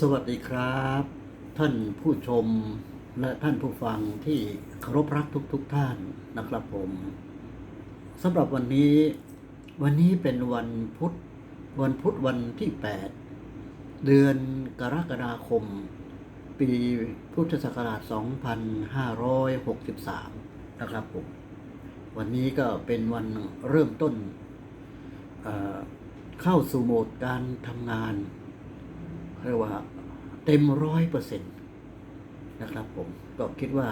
สวัสดีครับ ท่านผู้ชมและท่านผู้ฟังที่เคารพรักทุกๆทท่านนะครับผมสำหรับวันนี้ วันนี้เป็นวันพุธวันพุธวันที่ 8 เดือนกรกฎาคม ปีพุทธศักราช 2563 นะครับผมวันนี้ก็เป็นวันเริ่มต้นเเข้าสู่โหมดการทำงาน เรียกว่าเต็มร้อยเปอร์เซ็นต์นะครับผมก็คิดว่า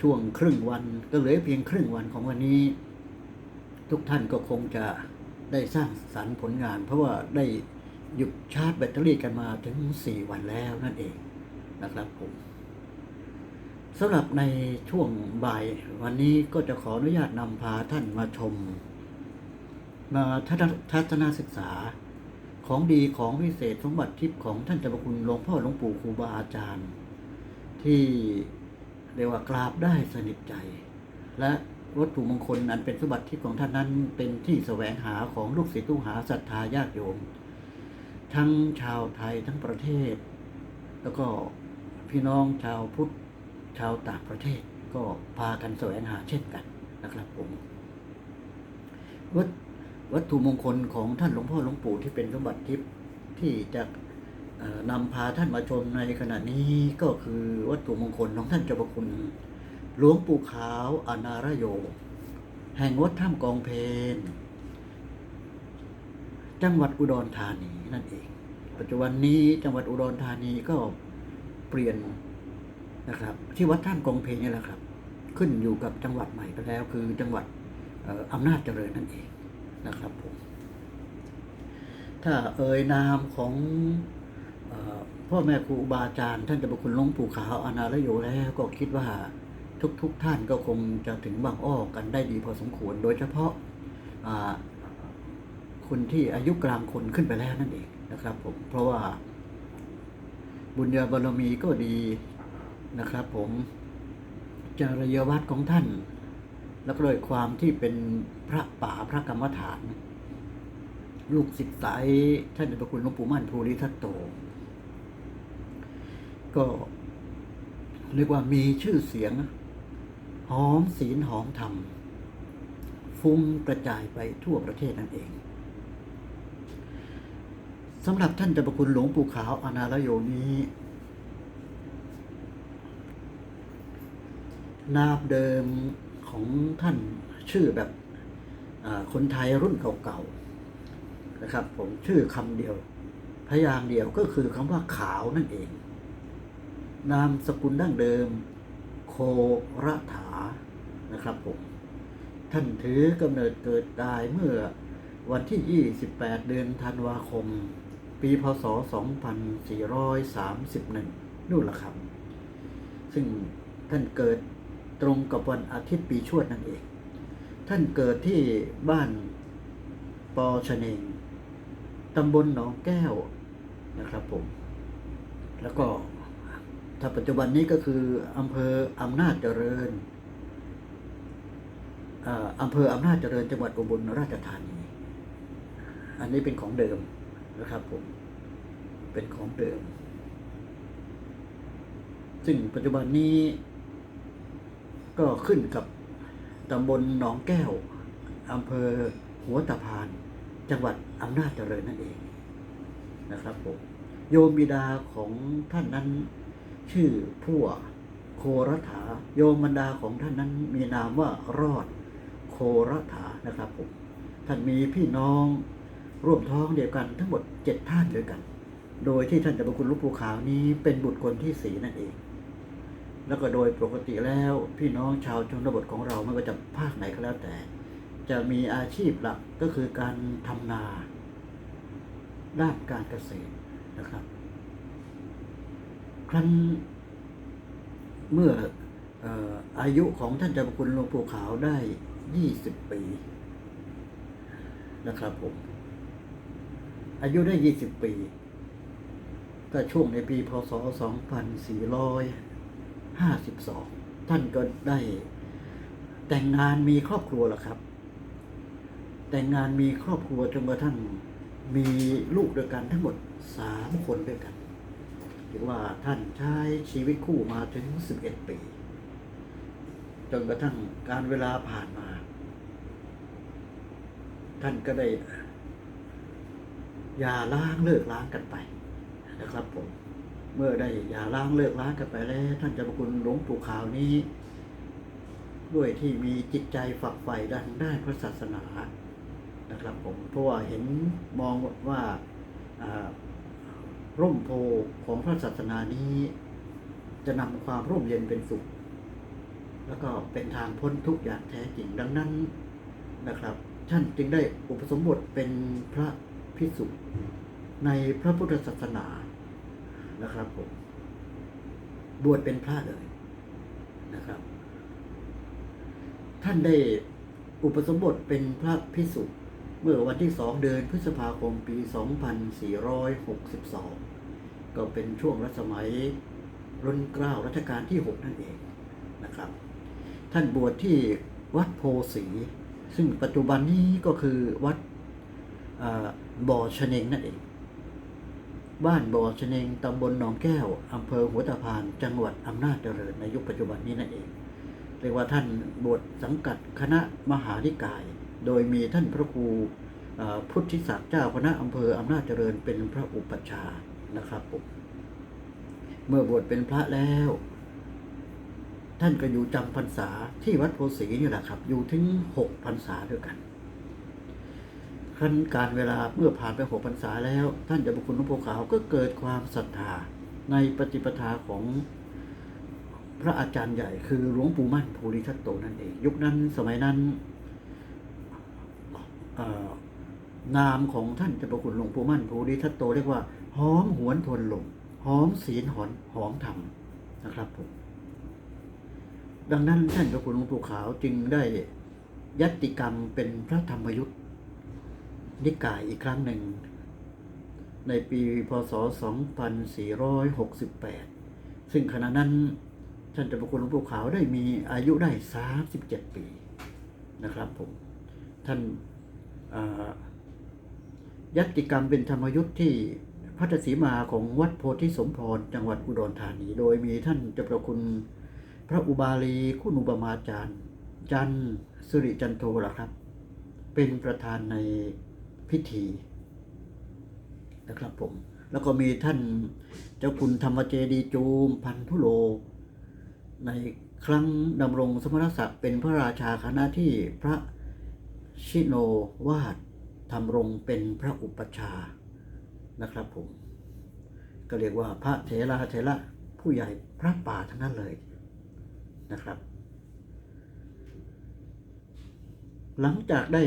ช่วงครึ่งวันก็เหลือเพียงครึ่งวันของวันนี้ ทุกท่านก็คงจะได้สร้างสรรค์ผลงาน เพราะว่าได้หยุดชาร์จแบตเตอรี่กันมาถึง 4 วันแล้วนั่นเองนะครับผมสำหรับในช่วงบ่ายวันนี้ก็จะขออนุญาตนำพาท่านมาชมมาทัศนทัศนศึกษา ของดีของวิเศษสมบัติทิพย์ของท่านเจ้าคุณหลวงพ่อหลวงปู่ครูบาอาจารย์ ที่เรียกว่ากราบได้สนิทใจ และวัตถุมงคลนั้นเป็นสมบัติทิพย์ของท่านนั้นเป็นที่แสวงหาของลูกศิษย์ลูกหาศรัทธาญาติโยม ทั้งชาวไทยทั้งประเทศ แล้วก็พี่น้องชาวพุทธชาวต่างประเทศก็พากันแสวงหาเช่นกันนะครับผมวัต วัตถุมงคลของท่านหลวงพ่อหลวงปู่ที่เป็นสมบัติทิพย์ที่จะนำพาท่านมาชมในขณะนี้ก็คือวัตถุมงคลของท่านเจ้าพระคุณ หลวงปู่ขาวอนารโย แห่งวัดถ้ำกองเพนจังหวัดอุดรธานีนั่นเอง ปัจจุบันนี้จังหวัดอุดรธานีก็เปลี่ยนนะครับ ที่วัดถ้ำกองเพนนี่แหละครับ ขึ้นอยู่กับจังหวัดใหม่ไปแล้วคือจังหวัดอออำนาจเจริญนั่นเอง นะครับผมถ้าเอ่ยนามของออพ่อแม่ครูบาอาจารย์ ท่านจะเป็นคุณลงปู่ขาวอนาลโยแล้วก็คิดว่าทุกๆทท่านก็คงจะถึงบางอ้อกันได้ดีพอสมควร โดยเฉพาะคนที่อายุกลางคนขึ้นไปแล้วนั่นเองนะครับผมเพราะว่าบุญญาบารมีก็ดีนะครับผมจริยวัตรของท่าน แล้วก็โดยความที่เป็นพระป่าพระกรรมฐาน ลูกศิษย์สายท่านเจ้าพระคุณหลวงปู่มั่นภูริทัตโต ก็เรียกว่ามีชื่อเสียง หอมศีลหอมธรรม ฟุ้งกระจายไปทั่วประเทศนั่นเองสำหรับท่านเจ้าพระคุณหลวงปู่ขาวอนาลโยนี้นามเดิม ของท่านชื่อแบบคนไทยรุ่นเก่าๆนะครับ ผมชื่อคำเดียว พยางเดียวก็คือคำว่าขาวนั่นเอง นามสกุลดั้งเดิม โคระถานะครับผมท่านถือกำเนิดเกิดตายเมื่อวันที่ 28 เดือนธันวาคม ปีพศ 2431นู่นละครับ ซึ่งท่านเกิด ตรงกับวันอาทิตย์ปีชวดนั่นเอง ท่านเกิดที่บ้านปอชะเนงตำบลหนองแก้วนะครับผม แล้วก็ถ้าปัจจุบันนี้ก็คืออำเภออำนาจเจริญอ่าอำเภออำนาจเจริญจังหวัดอุบลราชธานี อันนี้เป็นของเดิมนะครับผม เป็นของเดิม ซึ่งปัจจุบันนี้ ก็ขึ้นกับตำบลหนองแก้วอำเภอหัวตะพาน จังหวัดอำนาจเจริญนั่นเองนะครับผมโยมบิดาของท่านนั้น ชื่อพั่วโครถา โยมบรรดาของท่านนั้นมีนามว่ารอดโครถานะครับผมท่านมีพี่น้องร่วมท้องเดียวกันทั้งหมดเจ็ดท่านด้วยกัน โดยที่ท่านเจ้าพระคุณหลูกปูขาวนี้เป็นบุตรคนที่สีนั่นเอง แล้วก็โดยปกติแล้วพี่น้องชาวชนบทของเราไม่ว่าจะภาคไหนก็แล้วแต่ จะมีอาชีพหลักก็คือการทำนา ด้านการเกษตรนะครับ ครั้นเมื่ออออายุของท่านเจ้าพระคุณหลวงปู่ขาวได้ยี่สิบปีนะครับผม อายุได้ยี่สิบปี ก็ช่วงในปีพศสองพันสี่ร้อย ห้าสิบสองท่านก็ได้แต่งงานมีครอบครัวแล้วครับ แต่งงานมีครอบครัวจนกระทั่งมีลูกด้วยกันทั้งหมดสามคนด้วยกันเรียกว่าท่านใช้ชีวิตคู่มาถึง11ปี จนกระทั่งการเวลาผ่านมา ท่านก็ได้อย่าล้างเลิกล้างกันไปนะครับผม เมื่อได้อย่าล้างเลิกล้างกันไปแล้ว ท่านเจะประคุณหลวงปู่ขาวนี้ ด้วยที่มีจิตใจฝักใฝ่ดันได้านพระศาสนานะครับผมเพราะว่าเห็นมองว่าร่มโพของพระศาสนานี้ จะนำความร่มเย็นเป็นสุข แล้วก็เป็นทางพ้นทุกอย่างแท้จริงดังนั้นนะครับ ท่านจึงได้อุปสมบทเป็นพระพิสุในพระพุทธศาสนา นะครับผมบวชเป็นพระเลยนะครับ ท่านได้อุปสมบทเป็นพระพิสุเมื่อวันที่สองเดือนพฤษภาคมปี 2462 ก็เป็นช่วงรัชสมัยรุ่นเกล้ารัชกาลที่ 6 นั่นเองนะครับ ท่านบวชที่วัดโพสีซึ่งปัจจุบันนี้ก็คือวัดบ่อชเนงนั่นเอง บ้านบ่อชเนงตำบลหนองแก้วอำเภอหัวตะพาน จังหวัดอำนาจเจริญในยุคปัจจุบันนี้นั่นเอง เรียกว่าท่านบวชสังกัดคณะมหานิกาย โดยมีท่านพระครูพุทธิศักดิ์เจ้าคณะอำเภออำนาจเจริญเป็นพระอุปัชฌาย์นะครับผมเมื่อบวชเป็นพระแล้ว ท่านก็อยู่จำพรรษาที่วัดโพสีนี่แหละครับ อยู่ถึงหกพรรษาด้วยกัน ขั้นการเวลาเมื่อผ่านไปหกพรรษาแล้ว ท่านเจ้าพระคุณหลวงปู่ขาวก็เกิดความศรัทธาในปฏิปทาของพระอาจารย์ใหญ่คือหลวงปู่มั่นภูริทัตโตนั่นเอง ยุคนั้นสมัยนั้นนามของท่านเจ้าประคุณหลวงปู่มั่นภูริทัตโตเรียกว่าหอมหวนทนลมหอมศีลหอนหอมธรรมนะครับผมดังนั้นท่านเจ้าคุณหลวงปู่ขาวจึงได้ยัตติกรรมเป็นพระธรรมยุทธ นิกายอีกครั้งหนึ่ง ในปีพศ 2468 ซึ่งขณะนั้นท่านเจ้าพระคุณหลวงปู่ขาวได้มีอายุได้ 37 ปีนะครับผม ท่านยัตติกรรมเป็นธรรมยุทธ์ที่พัทสีมาของวัดโพธิสมพรจังหวัดอุดรธานี โดยมีท่านเจ้าพระคุณพระอุบาลีคุณอุปมาจารย์ จันทร์สุริจันโทละครับ เป็นประธานใน พิธีนะครับผม แล้วก็มีท่านเจ้าคุณธรรมเจดีจูมพันธุโล ในครั้งดำรงสมณศักดิ์เป็นพระราชาคณะที่พระชิโนวาดทำรงเป็นพระอุปชฌานะครับผม ก็เรียกว่าพระเถระเถระผู้ใหญ่พระป่าทั้งนั้นเลยนะครับ หลังจากได้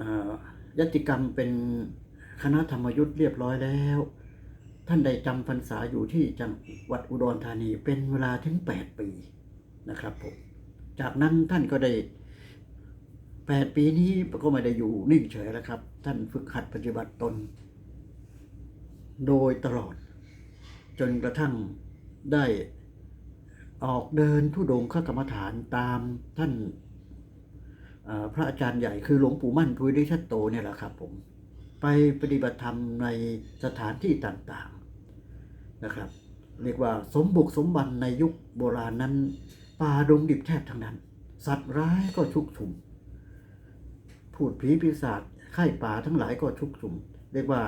อ่า ยติกรรมเป็นคณะธรรมยุทธ์เรียบร้อยแล้ว ท่านได้จำพรรษาอยู่ที่จังหวัดอุดรธานีเป็นเวลาถึง 8 ปีนะครับผมจากนั้นท่านก็ได้ 8 ปีนี้ก็ไม่ได้อยู่นิ่งเฉยแล้วครับ ท่านฝึกหัดปฏิบัติตน โดยตลอด จนกระทั่งได้ออกเดินทุดงขกรรมฐานตามท่าน พระอาจารย์ใหญ่คือหลวงปู่มั่นภูริทัตโตเนี่ยแหละครับผมไปปฏิบัติธรรมในสถานที่ต่างๆนะครับ เรียกว่าสมบุกสมบันในยุคโบราณนั้นป่าดงดิบแทบทั้งนั้น สัตว์ร้ายก็ชุกชุมพูดผีปีศาจไข้ป่าทั้งหลายก็ชุกชุม เรียกว่า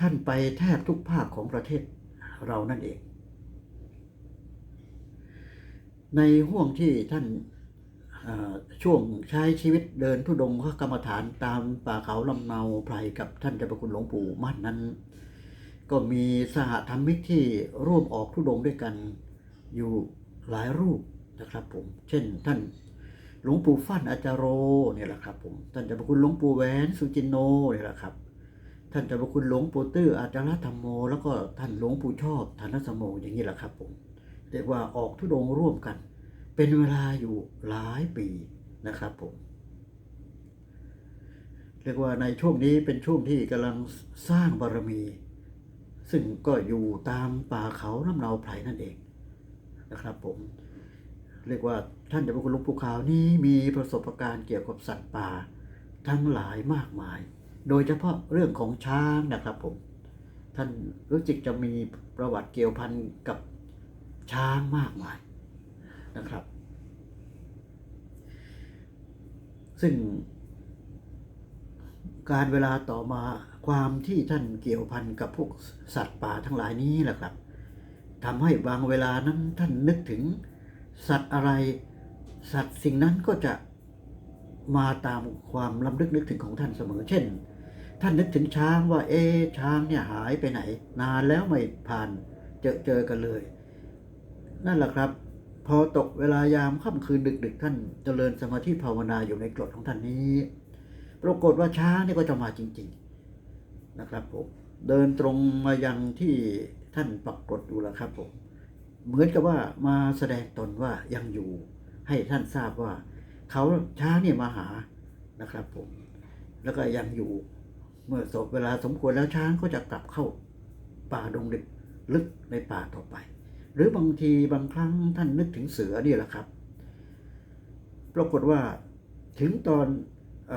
ท่านไปแทบทุกภาคของประเทศเรานั่นเอง ในห่วงที่ท่าน ช่วงใช้ชีวิตเดินทุดงค์กรรมฐานตามป่าเขาลำเนาไพรกับท่านเจ้าประคุณหลวงปู่มั่นนั้น ก็มีสหธรรมิกที่ร่วมออกทุดงค์ด้วยกันอยู่หลายรูปนะครับผม เช่นท่านหลวงปู่ฟั่นอาจารโรเนี่ยแหละครับผม ท่านเจ้าประคุณหลวงปู่แหวนสุจินโนเนี่ยแหละครับ ท่านเจ้าประคุณหลวงปู่ตื้ออาจารธรรมโม แล้วก็ท่านหลวงปู่ชอบธนสมโมอย่างนี้แหละครับผม เรียกว่าออกทุดงค์ร่วมกัน เป็นเวลาอยู่หลายปีนะครับผม เรียกว่าในช่วงนี้เป็นช่วงที่กำลังสร้างบารมี ซึ่งก็อยู่ตามป่าเขาลำเนาไพรนั่นเองนะครับผม เรียกว่าท่านเจ้าพระคุณหลวงปู่ขาวนี้มีประสบการณ์เกี่ยวกับสัตว์ป่าทั้งหลายมากมาย โดยเฉพาะเรื่องของช้างนะครับผม ท่านรู้จิกจะมีประวัติเกี่ยวพันกับช้างมากมาย นะครับ ซึ่งการเวลาต่อมาความที่ท่านเกี่ยวพันกับพวกสัตว์ป่าทั้งหลายนี้แหละครับทำให้บางเวลานั้นท่านนึกถึงสัตว์อะไร สัตว์สิ่งนั้นก็จะมาตามความลำลึกนึกถึงของท่านเสมอ เช่น ท่านนึกถึงช้างว่า เอ๊ช้างเนี่ยหายไปไหน นานแล้วไม่ผ่านเจอเจอกันเลย นั่นแหละครับ พอตกเวลายามค่ำคืนดึกๆ ท่านเจริญสมาธิภาวนาอยู่ในกรดของท่านนี้ ปรากฏว่าช้างนี่ก็จะมาจริง ๆนะครับผมเดินตรงมายังที่ท่านปักกรดอยู่แล้วครับผมเหมือนกับว่ามาแสดงตนว่ายังอยู่ ให้ท่านทราบว่า เขาช้างเนี่ยมาหานะครับ ผม แล้วก็ยังอยู่ เมื่อศพเวลาสมควรแล้วช้างก็จะกลับเข้าป่าดงดิบลึกในป่าต่อไป หรือบางทีบางครั้งท่านนึกถึงเสือนี่แหละครับ ปรากฏว่าถึงตอนอ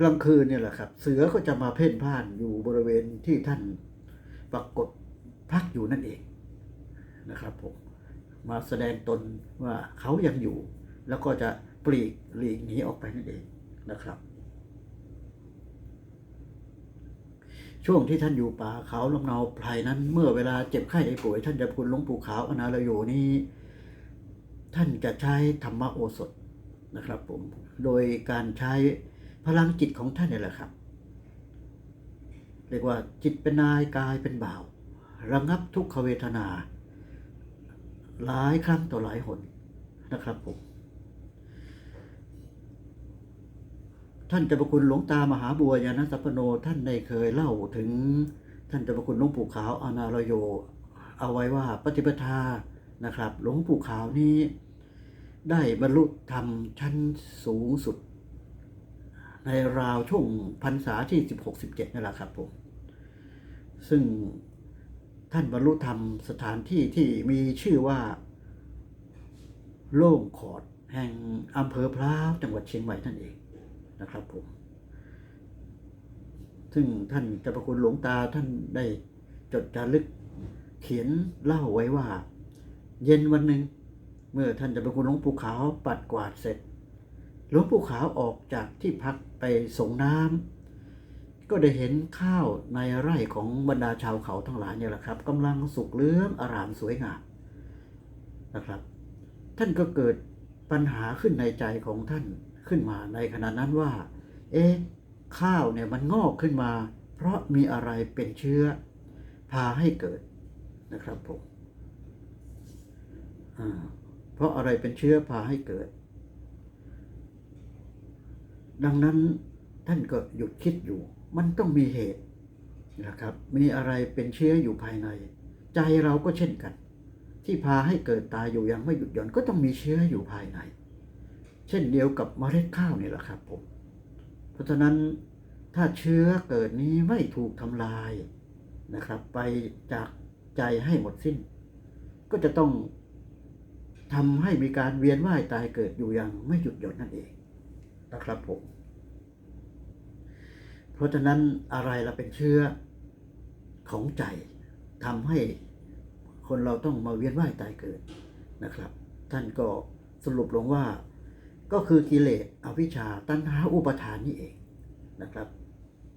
กลางคืนเนี่ยแหละครับ เสือก็จะมาเพ่นพ่านอยู่บริเวณที่ท่านปรากฏพักอยู่นั่นเองนะครับผมมาแสดงตนว่าเขายังอยู่ แล้วก็จะปลีกหลีกหนีออกไปนั่นเองนะครับ ช่วงที่ท่านอยู่ป่าเขาลำเนาไพรนั้น เมื่อเวลาเจ็บไข้ได้ป่วย ท่านจะคุณหลวงปู่ขาวอนาลโยนี้ ท่านจะใช้ธรรมโอสถนะครับผม โดยการใช้พลังจิตของท่านนี่แหละครับ เรียกว่าจิตเป็นนายกายเป็นบ่าว ระงับทุกขเวทนา หลายครั้งต่อหลายหนนะครับผม ท่านเจ้าประคุณหลวงตามหาบัวยานสัพพโนท่านได้เคยเล่าถึงท่านเจ้าประคุณหลวงปู่ขาวอนาลโย เอาไว้ว่าปฏิปทานะครับ หลวงปู่ขาวนี้ได้บรรลุธรรมชั้นสูงสุด ในราวช่วงพรรษาที่ 16-17 นั่นแหละครับผมซึ่งท่านบรรลุธรรมสถานที่ที่มีชื่อว่า โล่งขอดแห่งอำเภอพร้าวจังหวัดเชียงใหม่นั่นเอง นะครับผม ซึ่งท่านเจ้าประคุณหลวงตาท่านได้จดจารึกเขียนเล่าไว้ว่า เย็นวันหนึ่งเมื่อท่านเจ้าประคุณหลวงปู่ขาวปัดกวาดเสร็จหลวงปู่ขาวออกจากที่พักไปส่งน้ำก็ได้เห็นข้าวในไร่ของบรรดาชาวเขาทั้งหลายเนี่ยแหละครับกำลังสุกเลื้อมอารามสวยงามนะครับ ท่านก็เกิดปัญหาขึ้นในใจของท่าน ขึ้นมาในขณะนั้นว่า เอ๊ะข้าวเนี่ยมันงอกขึ้นมา เพราะมีอะไรเป็นเชื้อ พาให้เกิดนะครับผมเพราะอะไรเป็นเชื้อพาให้เกิด ดังนั้นท่านก็หยุดคิดอยู่ มันต้องมีเหตุนะครับ มีอะไรเป็นเชื้ออยู่ภายใน ใจเราก็เช่นกัน ที่พาให้เกิดตายอยู่ยังไม่หยุดหย่อนก็ต้องมีเชื้ออยู่ภายใน เช่นเดียวกับเมล็ดข้าวนี่แหละครับผม เพราะฉะนั้นถ้าเชื้อเกิดนี้ไม่ถูกทำลายนะครับ ไปจากใจให้หมดสิ้น ก็จะต้องทำให้มีการเวียนว่ายตายเกิดอยู่อย่างไม่หยุดหย่อนนั่นเองนะครับผม เพราะฉะนั้นอะไรเราเป็นเชื้อของใจทำให้คนเราต้องมาเวียนว่ายตายเกิดนะครับ ท่านก็สรุปลงว่า ก็คือกิเลสอวิชชาตัณหาอุปทานนี่เองนะครับ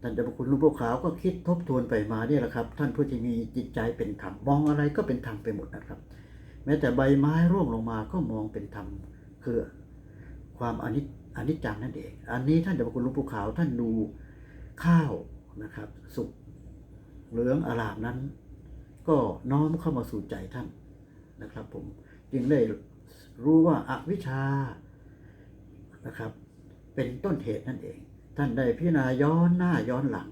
ท่านเจะประคุณหลุงพ่อขาวก็คิดทบทวนไปมาเนี่ยแหละครับ ท่านผู้ที่มีจิตใจเป็นธรรมมองอะไรก็เป็นธรรมไปหมดนะครับ แม้แต่ใบไม้ร่วงลงมาก็มองเป็นธรรมคือความอนิจอนิจจังนั่นเอง อันนี้ท่านเจ้าประคุณหลุงปู่ขาวท่านดูข้าวนะครับ สุกเหลืองอารามนั้น ก็น้อมเข้ามาสู่ใจท่านนะครับ ผมจึงได้รู้ว่าอาวิชชา นะครับ เป็นต้นเหตุนั่นเอง ท่านได้พิจารณาย้อนหน้าย้อนหลัง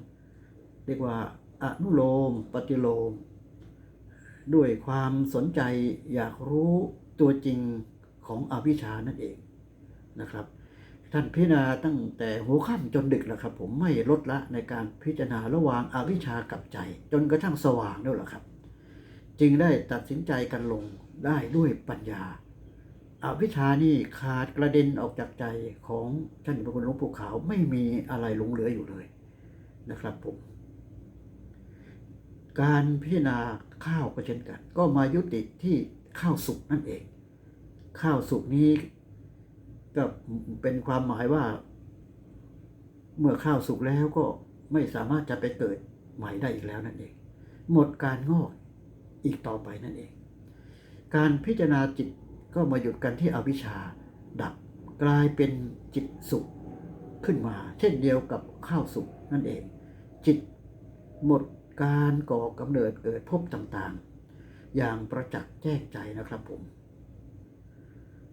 เรียกว่าอนุโลมปฏิโลม ด้วยความสนใจอยากรู้ตัวจริงของอวิชชานั่นเองนะครับ ท่านพิจารณาตั้งแต่หัวค่ำจนดึกแล้วครับ ผมไม่ลดละในการพิจารณาระหว่างอาวิชชากับใจ จนกระทั่งสว่างด้วยแหละครับ จึงได้ตัดสินใจกันลงได้ด้วยปัญญา อาวิชานี่ขาดกระเด็นออกจากใจของท่านพระคุณหลวงปู่ขาวไม่มีอะไรหลงเหลืออยู่เลยนะครับผม การพิจารณาข้าวก็เช่นกัน ก็มายุติที่ข้าวสุกนั่นเอง ข้าวสุกนี้ก็เป็นความหมายว่า เมื่อข้าวสุกแล้วก็ไม่สามารถจะไปเกิดใหม่ได้อีกแล้วนั่นเอง หมดการงอกอีกต่อไปนั่นเอง การพิจารณาจิต ก็มาหยุดกันที่อวิชชาดับกลายเป็นจิตสุขขึ้นมา เช่นเดียวกับข้าวสุกนั่นเอง จิตหมดการก่อกำเนิดเกิดภพต่างๆ อย่างประจักษ์แจ้งใจนะครับผม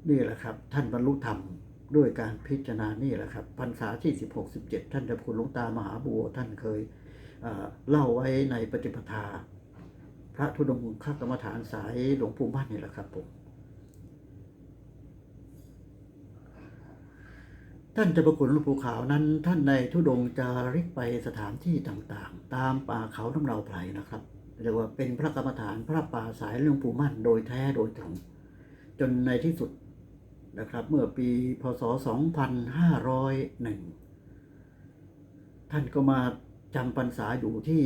นี่แหละครับ ท่านบรรลุธรรมด้วยการพิจารณานี่แหละครับพรรษาที่ 16 17 ท่านเจ้าคุณหลวงตามหาบัวท่านเคยเเล่าไว้ในปฏิปทา พระธุดงค์ข้ากรรมฐานสายหลวงปู่มั่นนี่แหละครับผม ท่านเจะประคุณหลวงปู่ขาวนั้น ท่านในทุดงจาริกไปสถานที่ต่างๆ ตามป่าเขาน้ำเราไพรนะครับเรียกว่าเป็นพระกรรมฐานพระป่าสายหลวงปู่มั่นโดยแท้โดยตรงจนในที่สุดนะครับ เมื่อปีพศ 2501 ท่านก็มาจำพรรษาอยู่ที่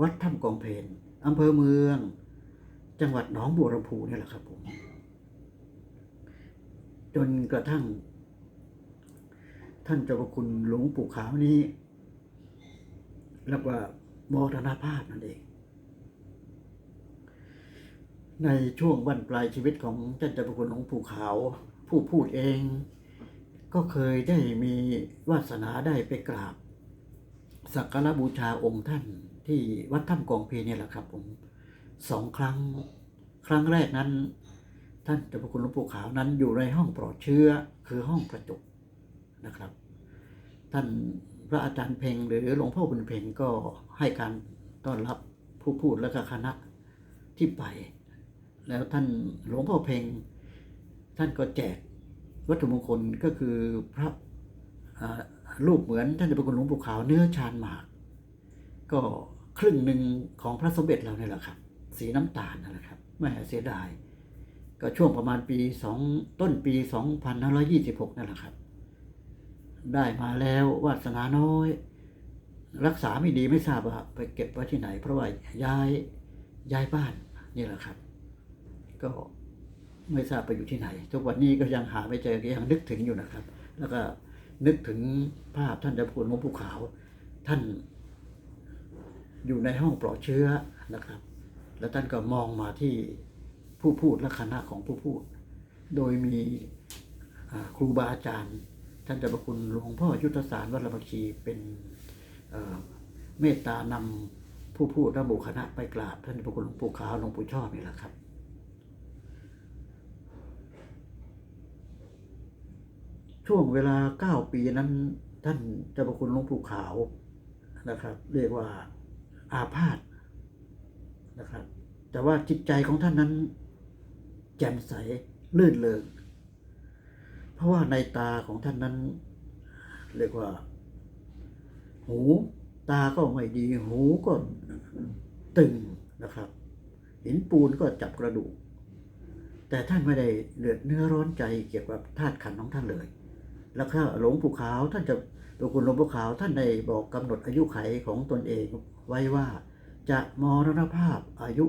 วัดถ้ำกองเพนอำเภอเมือง จังหวัดหนองบัวลำพูนี่แหละครับผม จนกระทั่ง ท่านเจ้าคุณหลวงปู่ขาวนี้เรียกว่ามรณภาพนั่นเอง ในช่วงวันปลายชีวิตของท่านเจ้าคุณหลวงปู่ขาว ผู้พูดเอง ก็เคยได้มีวาสนาได้ไปกราบ สักการบูชาองค์ท่านที่วัดถ้ำกองเพเนี่ยแหละครับผมสองครั้ง ครั้งแรกนั้น ท่านเจ้าพระคุณหลวงปู่ขาวนั้นอยู่ในห้องปลอดเชื้อคือห้องกระจก นะครับ ท่านพระอาจารย์เพ็งหรือหลวงพ่อบุญเพ็งก็ให้การต้อนรับผู้พูดและก็คณะที่ไป แล้วท่านหลวงพ่อเพ็งท่านก็แจกวัตถุมงคลก็คือพระรูปเหมือนท่านเจ้าพระคุณหลวงปู่ขาวเนื้อชานหมาก ก็ครึ่งหนึ่งของพระสมเด็จเราเนี่ยแหละครับ สีน้ำตาลนั่นแหละครับไม่เสียดาย ก็ช่วงประมาณปีสองต้นปี 2526 นั่นแหละครับ ได้มาแล้ววาสนาน้อย รักษาไม่ดีไม่ทราบว่าไปเก็บไว้ที่ไหน เพราะว่าย้ายย้ายบ้านนี่แหละครับ ก็ไม่ทราบไปอยู่ที่ไหน ทุกวันนี้ก็ยังหาไม่เจอยังนึกถึงอยู่นะครับ แล้วก็นึกถึงภาพท่านเจ้าคุณหลวงปู่ขาว ท่านอยู่ในห้องปลอดเชื้อนะครับ แล้วท่านก็มองมาที่ผู้พูดและคณะของผู้พูด โดยมีครูบาอาจารย์ ท่านเจ้าพระคุณหลวงพ่อยุทธสารวัดละบัญชีเป็นเมตตานำผู้พูดระบุคณะไปกราบ ท่านเจ้าพระคุณหลวงปู่ขาวหลวงปู่ชอบนี่แหละครับช่วงเวลาเก้าปีนั้น ท่านเจ้าพระคุณหลวงปู่ขาวนะครับ เรียกว่าอาพาธนะครับ แต่ว่าจิตใจของท่านนั้น แจ่มใสลื่นเริง เพราะว่าในตาของท่านนั้น เรียกว่า หูตาก็ไม่ดี หูก็ตึงนะครับห็นปูนก็จับกระดูก แต่ท่านไม่ได้เลือดเนื้อร้อนใจเกี่ยวกับธาตุขันของท่านเลย แล้วก็หลวงปู่ขาวท่านจะตัวคุณหลวงปู่ขาวท่านได้บอกกำหนดอายุไขของตนเองไว้ว่าจะมรณภาพอายุ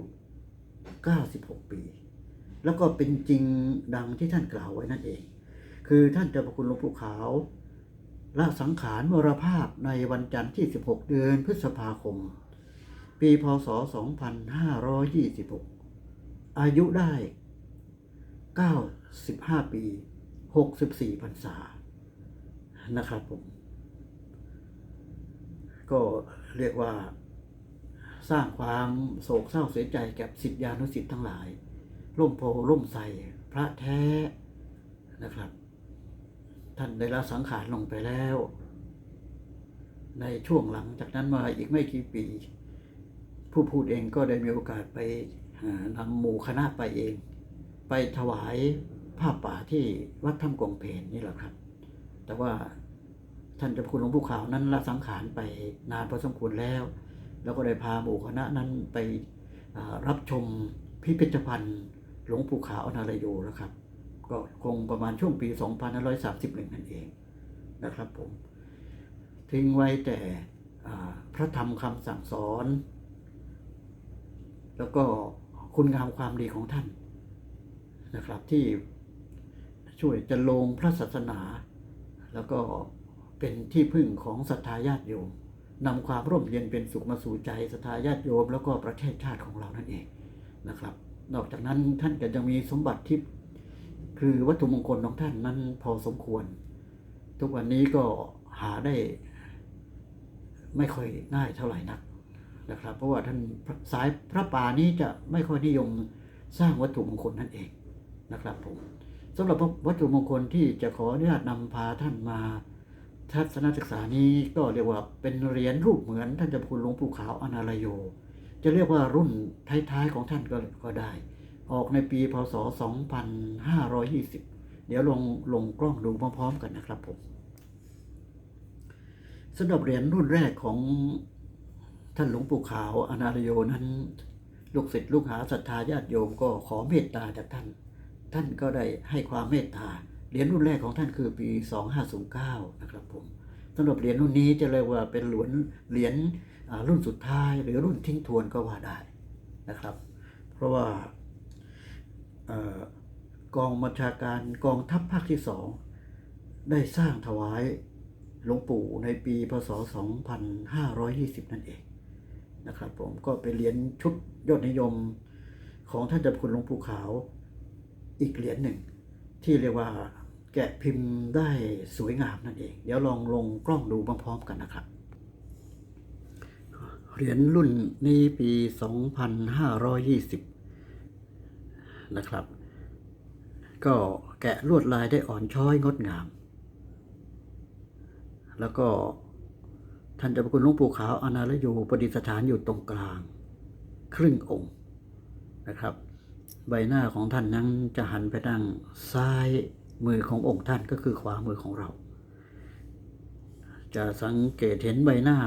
96 ปี แล้วก็เป็นจริงดังที่ท่านกล่าวไว้นั่นเอง คือท่านเจ้าพระคุณหลวงปู่ขาวละสังขารมรภาพในวันจันทร์ที่ 16 เดือนพฤษภาคม ปีพศ 2526 อายุได้ 95 ปี 64พรรษา นะครับผม ก็เรียกว่าสร้างความโศกเศร้าเสียใจแก่สิทธิานุสิทธิ์ทั้งหลาย ร่มโพร่มใสพระแท้นะครับ ท่านได้ละสังขารลงไปแล้ว ในช่วงหลังจากนั้นมาอีกไม่กี่ปี ผู้พูดเองก็ได้มีโอกาสไปนำหมู่คณะไปเอง ไปถวายผ้าป่าที่วัดถ้ำกงเพนนี่แหละครับ แต่ว่าท่านเจ้าคุณหลวงปู่ขาวนั้นละสังขารไปนานพอสมควรแล้ว แล้วก็ได้พาหมู่คณะนั้นไปรับชมพิพิธภัณฑ์หลวงปู่ขาวอนาลโยนะครับ ก็คงประมาณช่วงปี 2531 นั่นเองนะครับผม ทิ้งไว้แต่พระธรรมคำสั่งสอน แล้วก็คุณงามความดีของท่านนะครับที่ช่วยจะลงพระศาสนา แล้วก็เป็นที่พึ่งของศรัทธาญาติโยมนำความร่มเย็นเป็นสุขมาสู่ใจศรัทธาญาติโยม แล้วก็ประเทศชาติของเรานั่นเองนะครับ นอกจากนั้นท่านก็ยังมีสมบัติที่ คือวัตถุมงคลของท่านนั้นพอสมควร ทุกวันนี้ก็หาได้ไม่ค่อยง่ายเท่าไหร่นักนะครับ เพราะว่าท่านสายพระป่านี้จะไม่ค่อยนิยมสร้างวัตถุมงคลนั่นเองนะครับผมสำหรับวัตถุมงคลที่จะขออนุญาตนำพาท่านมาทัศนศึกษานี้ก็เรียกว่าเป็นเหรียญรูปเหมือนท่านเจ้าคุณหลวงปู่ขาวอนาลโย จะเรียกว่ารุ่นท้ายๆของท่านก็ก็ได้ ออกในปีพศ 2520 เดี๋ยวลงลงกล้องดูพร้อมๆกันนะครับผมสำหรับเหรียญรุ่นแรกของท่านหลวงปู่ขาวอนาลโยนั้น ลูกศิษย์ลูกหาศรัทธาญาติโยมก็ขอเมตตาจากท่าน ท่านก็ได้ให้ความเมตตาเหรียญรุ่นแรกของท่านคือปี 2509 นะครับผมสำหรับเหรียญรุ่นนี้จะเรียกว่าเป็นหรียญเหรียญรุ่นสุดท้าย หรือรุ่นทิ้งทวนก็ว่าได้นะครับ เพราะว่า กองบัญชาการกองทัพภาคที่สองได้สร้างถวายหลวงปู่ในปีพศ 2520 นั่นเองนะครับผมก็เป็นเหรียญชุดยอดนิยมของท่านเจ้าคุณหลวงปู่ขาวอีกเหรียญหนึ่ง ที่เรียกว่าแกะพิมพ์ได้สวยงามนั่นเอง เดี๋ยวลองลงกล้องดูพร้อมๆกันนะครับ เหรียญรุ่นนี้ปี 2520 นะครับ ก็แกะลวดลายได้อ่อนช้อยงดงาม แล้วก็ท่านเจ้าพระคุณหลวงปู่ขาวอนาลโยประดิษฐานอยู่ตรงกลาง ครึ่งองค์นะครับ ใบหน้าของท่านนั้นจะหันไปทางซ้ายมือขององค์ท่านก็คือขวามือของเรา จะสังเกตเห็นใบหน้า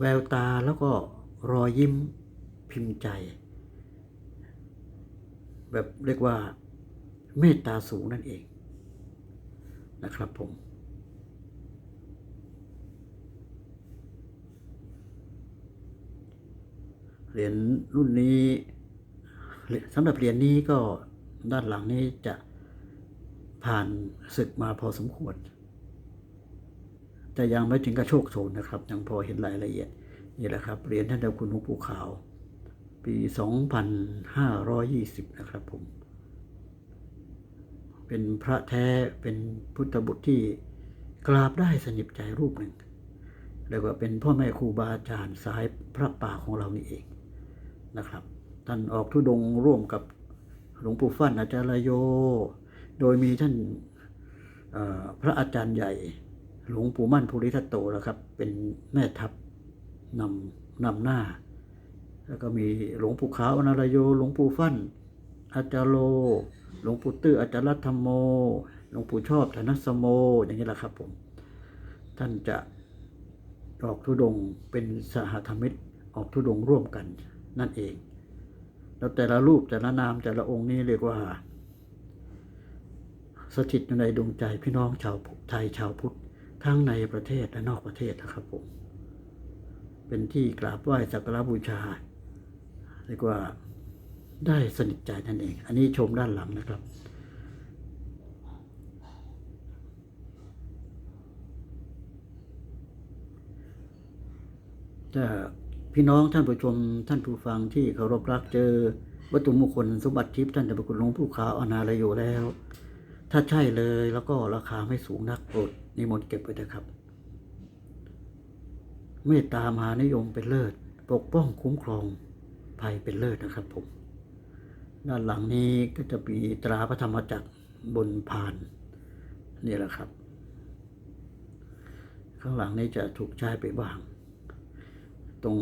แววตาแล้วก็รอยยิ้มพิมพ์ใจ แบบเรียกว่าเมตตาสูงนั่นเองนะครับผม เหรียญรุ่นนี้สำหรับเหรียญนี้ก็ด้านหลังนี้จะผ่านศึกมาพอสมควร แต่ยังไม่ถึงกระโชคโชนนะครับ ยังพอเห็นรายละเอียดนี่แหละครับเหรียญท่านเจ้าคุณหลวงปู่ขาว ปี 2520 นะครับผม เป็นพระแท้เป็นพุทธบุตรที่กราบได้สนิทใจรูปหนึ่งเรียกว่าเป็นพ่อแม่ครูบาอาจารย์สายพระป่าของเรานี่เองนะครับ ท่านออกทุดงร่วมกับหลวงปู่ฟั่นอาจารย์โย โดยมีท่านพระอาจารย์ใหญ่หลวงปู่มั่นภูริทัตโตนะครับ เป็นแม่ทัพนำนำหน้า แล้วก็มีหลวงปู่ขาวอนาลโย หลวงปู่ฟั่นอาจารโล หลวงปู่ตื้ออาจารย์รัตธรรมโม หลวงปู่ชอบธนสโม อย่างนี้แหละครับผม ท่านจะออกทุดงเป็นสหธรรมิตรออกทุดงร่วมกันนั่นเอง แล้วแต่ละรูปแต่ละนามแต่ละองค์นี้เรียกว่า สถิตอยู่ในดวงใจพี่น้องชาวไทยชาวพุทธทั้งในประเทศและนอกประเทศนะครับผม เป็นที่กราบไหว้สักการบูชา เรียกว่าได้สนิทใจนั่นเอง อันนี้ชมด้านหลังนะครับ ถ้าพี่น้องท่านผู้ชมท่านผู้ฟังที่เคารพรักเจอวัตถุมงคลสมบัติทิพย์ท่านจะประคุณหลวงผู้ขาอนาลโยแล้ว ถ้าใช่เลยแล้วก็ราคาไม่สูงนักโปรดนิมนต์เก็บไว้นะครับ เมตตามหานิยมเป็นเลิศ ปกป้องคุ้มครอง ภัยเป็นเลิศนะครับผมด้านหลังนี้ก็จะมีตราพระธรรมจักรบนพานนี่แหละครับ ข้างหลังนี้จะถูกใช้ไปบ้าง ตรง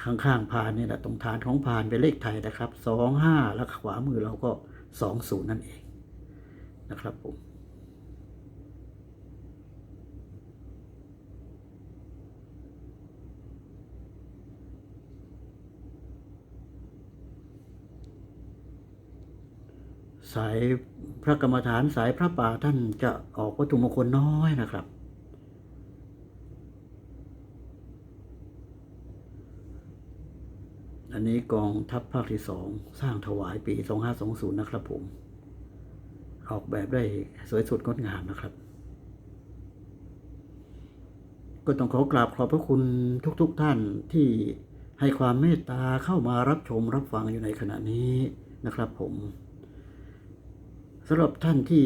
ข้างๆพานนี่แหละตรงฐานของพานเป็นเลขไทยนะครับสองห้าแล้วขวามือเราก็สองศูนย์นั่นเองนะครับผม สายพระกรรมฐานสายพระป่าท่านจะออกวัตถุมงคลน้อยนะครับ อันนี้กองทัพภาคที่สองสร้างถวายปี 2520 นะครับผม ออกแบบได้สวยสดงดงามนะครับ ก็ต้องขอกราบขอบพระคุณทุกๆทท่านที่ให้ความเมตตาเข้ามารับชมรับฟังอยู่ในขณะนี้นะครับผม สำหรับท่านที่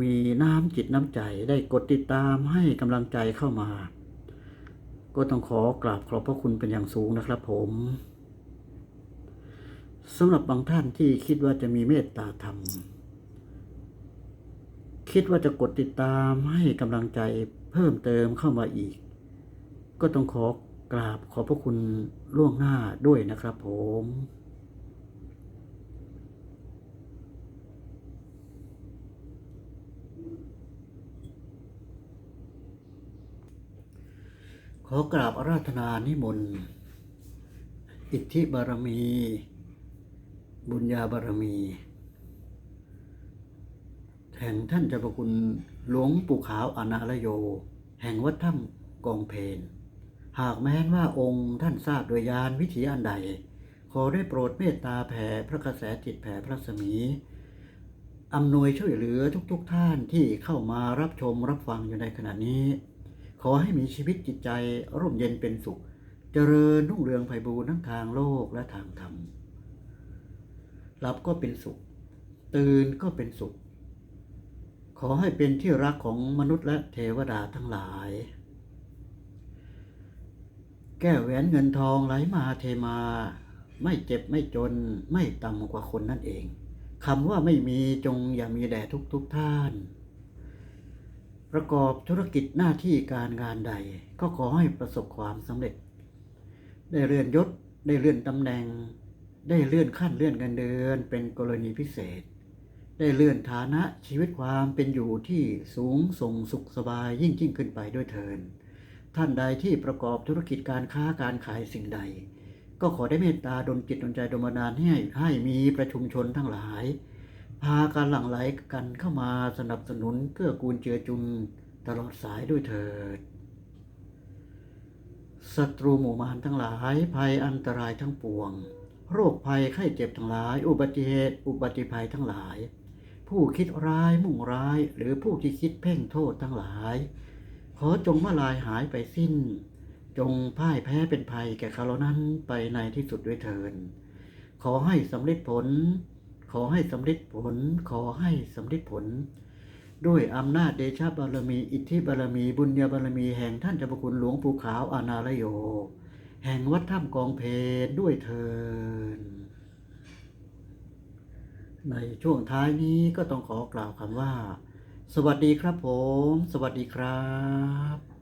มีน้ำจิตน้ำใจได้กดติดตามให้กำลังใจเข้ามา ก็ต้องขอกราบขอบพระคุณเป็นอย่างสูงนะครับผมสำหรับบางท่านที่คิดว่าจะมีเมตตาธรรม คิดว่าจะกดติดตามให้กำลังใจเพิ่มเติมเข้ามาอีก ก็ต้องขอกราบขอบพระคุณล่วงหน้าด้วยนะครับผม ขอกราบอาราธนานิมนต์ อิทธิบารมี บุญญาบารมี แห่งท่านเจ้าพระคุณหลวงปู่ขาวอนาลโย แห่งวัดถ้ำกองเพนหากแม้นว่าองค์ท่านทราบโดยยานวิถีอันใด ขอได้โปรดเมตตาแผ่พระกระแสจิตแผ่พระสมีอำนวยช่วยเหลือทุกๆทท่านที่เข้ามารับชมรับฟังอยู่ในขณะนี้ ขอให้มีชีวิตจิตใจร่มเย็นเป็นสุข เจริญรุ่งเรืองไพบูรณ์ทั้งทางโลกและทางธรรมหลับก็เป็นสุข ตื่นก็เป็นสุข ขอให้เป็นที่รักของมนุษย์และเทวดาทั้งหลาย แก้แหวนเงินทองไหลมาเทมา ไม่เจ็บไม่จนไม่ต่ำกว่าคนนั่นเองคำว่าไม่มีจงอย่ามีแด่ทุกทุกท่าน ประกอบธุรกิจหน้าที่การงานใด ก็ขอให้ประสบความสำเร็จ ได้เลื่อนยศ ได้เลื่อนตำแหน่ง ได้เลื่อนขั้นเลื่อนเงินเดือน เป็นกรณีพิเศษ ได้เลื่อนฐานะชีวิตความเป็นอยู่ที่สูงส่งสุขสบายยิ่งยิ่งขึ้นไปด้วยเทินท่านใดที่ประกอบธุรกิจการค้าการขายสิ่งใด ก็ขอได้เมตตาดลจิตดลใจดลบันดาลให้ให้มีประชุมชนทั้งหลาย พาการหลั่งไหลกันเข้ามาสนับสนุนเกื้อกูลเจือจุนตลอดสายด้วยเถิดศัตรูหมู่มารทั้งหลายภัยอันตรายทั้งปวง โรคภัยไข้เจ็บทั้งหลาย อุบัติเหตุ อุบัติภัยทั้งหลาย ผู้คิดร้ายมุ่งร้าย หรือผู้ที่คิดเพ่งโทษทั้งหลาย ขอจงมาลายหายไปสิ้น จงพ่ายแพ้เป็นภัยแก่เขาเหล่านั้นไปในที่สุดด้วยเถินขอให้สำเร็จผล ขอให้สำเร็จผล ขอให้สำเร็จผล ด้วยอำนาจเดชะบารมี อิทธิบารมี บุญญาบารมีแห่งท่านเจ้าพระคุณหลวงปู่ขาวอานาลโย แห่งวัดถ้ำกองเพนด้วยเทินในช่วงท้ายนี้ก็ต้องขอกล่าวคำว่า สวัสดีครับผม สวัสดีครับ